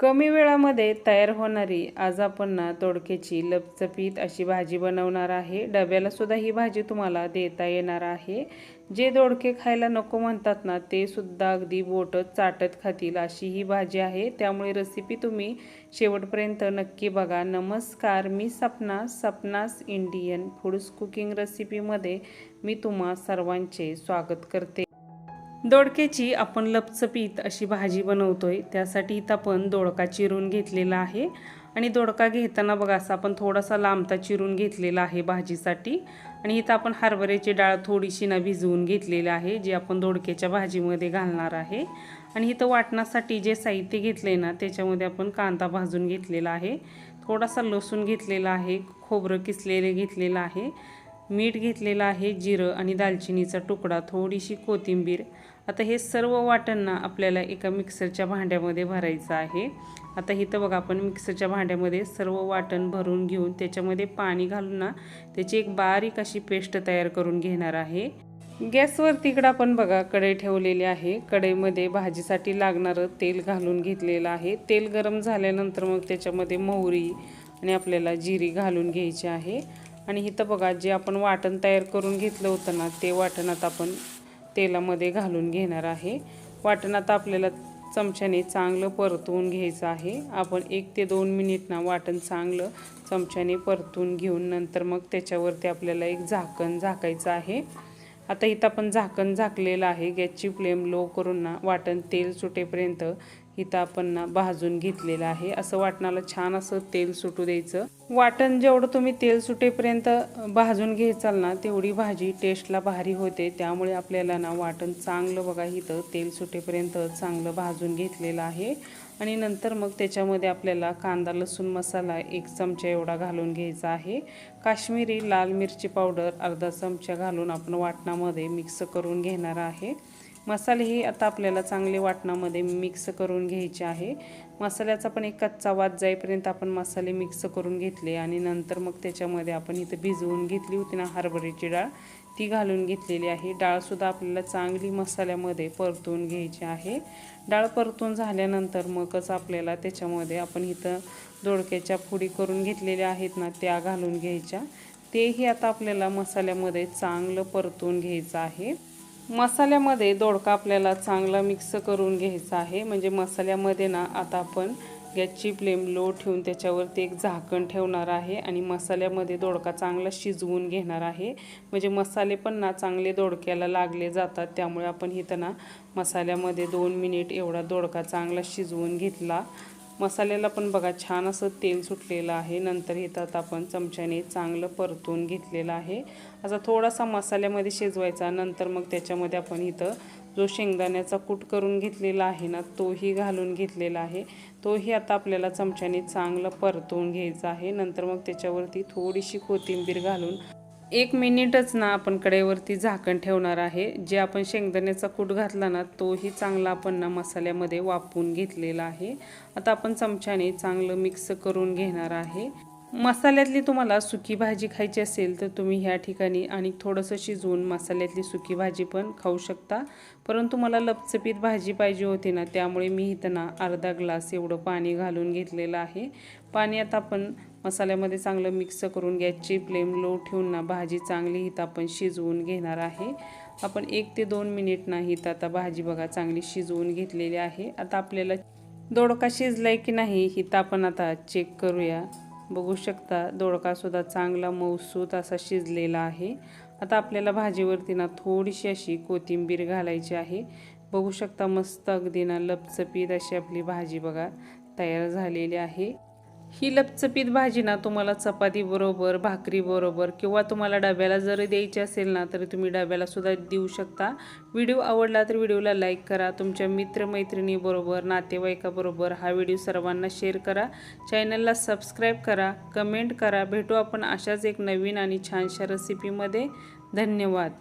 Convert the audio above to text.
कमी वेळामध्ये तयार होणारी आज आपण ना तोडकेची लपचपीत अशी भाजी बनवणार आहे. डब्याला सुद्धा ही भाजी तुम्हाला देता येणार आहे. जे दोडके खायला नको म्हणतात ना ते सुद्धा अगदी बोटत चाटत खातील अशी ही भाजी आहे. त्यामुळे रेसिपी तुम्ही शेवटपर्यंत नक्की बघा. नमस्कार मी Sapna Sapna's Indian foods cooking रेसिपीमध्ये मी तुम्हा सर्वांचे स्वागत करते. दोडक्याची आपण लपचपीत अशी भाजी बनवतोय. त्यासाठी इथं आपण दोडका चिरून घेतलेला आहे. आणि दोडका घेताना बघा असा आपण थोडासा लांबता चिरून घेतलेला आहे भाजीसाठी. आणि इथं आपण हरभऱ्याची डाळ थोडीशी ना भिजवून घेतलेली आहे जी आपण दोडक्याच्या भाजीमध्ये घालणार आहे. आणि इथं वाटण्यासाठी जे साहित्य घेतलं आहे ना त्याच्यामध्ये आपण कांदा भाजून घेतलेला आहे. थोडासा लसूण घेतलेला आहे खोबरं किसलेले घेतलेलं आहे. मीठ घेतलेलं आहे जिरं आणि दालचिनीचा तुकडा थोडीशी कोथिंबीर. आता हे सर्व वाटण ना आपल्याला एका मिक्सरच्या भांड्यामध्ये भरायचं आहे. आता इथं बघा आपण मिक्सरच्या भांड्यामध्ये सर्व वाटण भरून घेऊन त्याच्यामध्ये पाणी घालून ना त्याची एक बारीक अशी पेस्ट तयार करून घेणार आहे. गॅसवर तिकडं आपण बघा कढई ठेवलेली आहे. कढईमध्ये भाजीसाठी लागणारं तेल घालून घेतलेलं आहे. तेल गरम झाल्यानंतर मग त्याच्यामध्ये मोहरी आणि आपल्याला जिरी घालून घ्यायची आहे. आणि इथं बघा जे आपण वाटण तयार करून घेतलं होतं ना ते वाटण आता आपण तेलामध्ये घालून घेणार आहे. वाटण आता आपल्याला चमच्याने चांगलं परतवून घ्यायचं आहे. आपण एक ते दोन मिनिट ना वाटण चांगलं चमच्याने परतून घेऊन नंतर मग त्याच्यावरती आपल्याला एक झाकण झाकायचं आहे. आता इथं आपण झाकण झाकलेलं आहे. गॅसची फ्लेम लो करून ना वाटण तेल सुटेपर्यंत इथं आपण ना भाजून घेतलेलं आहे. असं वाटणाला छान असं तेल सुटू द्यायचं. वाटण जेवढं तुम्ही तेल सुटेपर्यंत भाजून घ्यायचाल ना तेवढी भाजी टेस्टला भारी होते. त्यामुळे आपल्याला ना वाटण चांगलं बघा इथं तेल सुटेपर्यंत चांगलं भाजून घेतलेलं आहे. आणि नंतर मग त्याच्यामध्ये आपल्याला कांदा लसूण मसाला एक चमचा एवढा घालून घ्यायचा आहे. काश्मीरी लाल मिरची पावडर अर्धा चमचा घालून आपण वाटणामध्ये मिक्स करून घेणार आहे. मसाले हे आता आपल्याला चांगले वाटणामध्ये मिक्स करून घ्यायचे आहे. मसाल्याचा पण एक कच्चा वाद जाईपर्यंत आपण मसाले मिक्स करून घेतले आणि नंतर मग त्याच्यामध्ये आपण इथं भिजवून घेतली होती ना हरभऱ्याची डाळ ती घालून घेतलेली आहे. डाळसुद्धा आपल्याला चांगली मसाल्यामध्ये परतून घ्यायची आहे. डाळ परतून झाल्यानंतर मगच आपल्याला त्याच्यामध्ये आपण इथं दोडक्याच्या फुडी करून घेतलेल्या आहेत ना त्या घालून घ्यायच्या. तेही आता आपल्याला मसाल्यामध्ये चांगलं परतून घ्यायचं आहे. मसाल्यामध्ये दोडका आपल्याला चांगला मिक्स करून घ्यायचा आहे. म्हणजे मसाल्यामध्ये ना आता आपण गॅसची फ्लेम लो ठेवून त्याच्यावरती एक झाकण ठेवणार आहे आणि मसाल्यामध्ये दोडका चांगला शिजवून घेणार आहे. म्हणजे मसाले पण ना चांगले दोडक्याला लागले जातात. त्यामुळे आपण इथं ना मसाल्यामध्ये दोन मिनिट एवढा दोडका चांगला शिजवून घेतला. मसाल्याला पण बघा छान असं तेल सुटलेलं आहे. नंतर इथं आपण चमच्याने चांगलं परतून घेतलेलं आहे. असा थोडासा मसाल्यामध्ये शिजवायचा. नंतर मग त्याच्यामध्ये आपण इथं जो शेंगदाण्याचा कूट करून घेतलेला आहे ना तोही घालून घेतलेला आहे. तोही आता आपल्याला चमच्याने चांगलं परतून घ्यायचा आहे. नंतर मग त्याच्यावरती थोडीशी कोथिंबीर घालून एक मिनिटच ना आपण कडेवरती झाकण ठेवणार आहे. जे आपण शेंगदाण्याचा कूट घातला ना तोही चांगला आपण ना मसाल्यामध्ये वापरून घेतलेला आहे. आता आपण चमच्याने चांगलं मिक्स करून घेणार आहे. मसाल्यातली तुम्हाला सुकी भाजी खायची असेल तर तुम्ही ह्या ठिकाणी आणि थोडंसं शिजवून मसाल्यातली सुकी भाजी पण खाऊ शकता. परंतु मला लपचपीत भाजी पाहिजे होती ना त्यामुळे मी इथं अर्धा ग्लास एवढं पाणी घालून घेतलेलं आहे. पाणी आता आपण मसाल्यामध्ये चांगलं मिक्स करून गॅसची फ्लेम लो ठेवून ना भाजी चांगली इथं आपण शिजवून घेणार आहे. आपण एक ते दोन मिनिट नाही तर आता भाजी बघा चांगली शिजवून घेतलेली आहे. आता आपल्याला दोडका शिजलाय की नाही हिथं आपण आता चेक करूया. बघू शकता दोडकासुद्धा चांगला मऊसूत असा शिजलेला आहे. आता आपल्याला भाजीवरती ना थोडीशी अशी कोथिंबीर घालायची आहे. बघू शकता मस्त अगदी ना लपचपीत अशी आपली भाजी बघा तयार झालेली आहे. ही लपचपीत भाजी ना तुम्हाला चपातीबरोबर भाकरीबरोबर किंवा तुम्हाला डब्याला जर द्यायची असेल ना तरी तुम्ही डब्याला सुद्धा देऊ शकता. व्हिडिओ आवडला तर व्हिडिओला लाईक करा. तुमच्या मित्रमैत्रिणीबरोबर नातेवाईकाबरोबर हा व्हिडिओ सर्वांना शेअर करा. चॅनलला सबस्क्राईब करा कमेंट करा. भेटू आपण अशाच एक नवीन आणि छानशा रेसिपीमध्ये धन्यवाद.